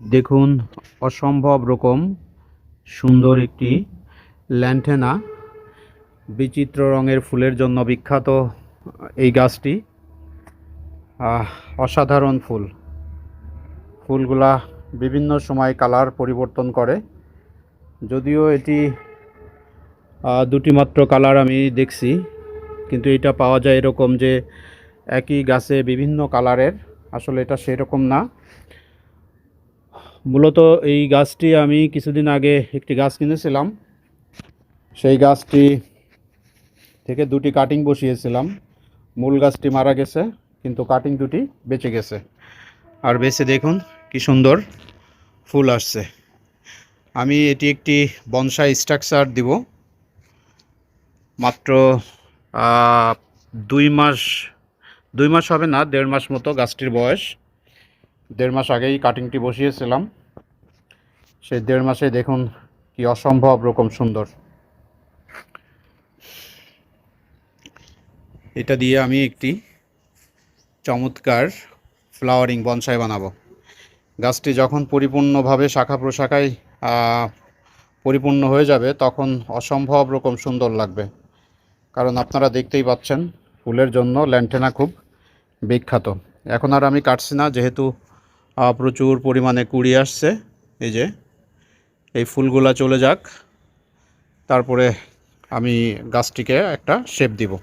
দেখুন, অসম্ভব রকম সুন্দর একটি ল্যান্টেনা, বিচিত্র রঙের ফুলের জন্য বিখ্যাত এই গাছটি। অসাধারণ ফুল। ফুলগুলা বিভিন্ন সময় কালার পরিবর্তন করে। যদিও এটি দুটি মাত্র কালার আমি দেখছি, কিন্তু এটা পাওয়া যায় এরকম যে একই গাছে বিভিন্ন কালারের। আসলে এটা সেরকম না। মূলত এই গাছটি আমি কিছুদিন আগে একটি গাছ কিনেছিলাম। সেই গাছটি থেকে দুটি কাটিং বসিয়েছিলাম। মূল গাছটি মারা গেছে, কিন্তু কাটিং দুটি বেঁচে গেছে। আর বেঁচে দেখুন, কি সুন্দর ফুল আসছে। আমি এটি একটি বনসাই স্ট্রাকচার দিব। মাত্র দুই মাস দুই মাস হবে না, দেড় মাস মতো গাছটির বয়স। দেড় মাস আগেই কাটিংটি বসিয়েছিলাম। সেই দেড় মাসে দেখুন কি অসম্ভব রকম সুন্দর। এটা দিয়ে আমি একটি চমৎকার ফ্লাওয়ারিং বনসাই বানাবো। গাছটি যখন পরিপূর্ণভাবে শাখা প্রশাখায় পরিপূর্ণ হয়ে যাবে, তখন অসম্ভব রকম সুন্দর লাগবে। কারণ আপনারা দেখতেই পাচ্ছেন, ফুলের জন্য ল্যান্টেনা খুব বিখ্যাত। এখন আর আমি কাটছি না, যেহেতু প্রচুর পরিমাণে কুড়ি আসছে। এই যে, এই ফুলগুলা চলে যাক। তারপরে আমি গাছটিকে একটা শেপ দিব।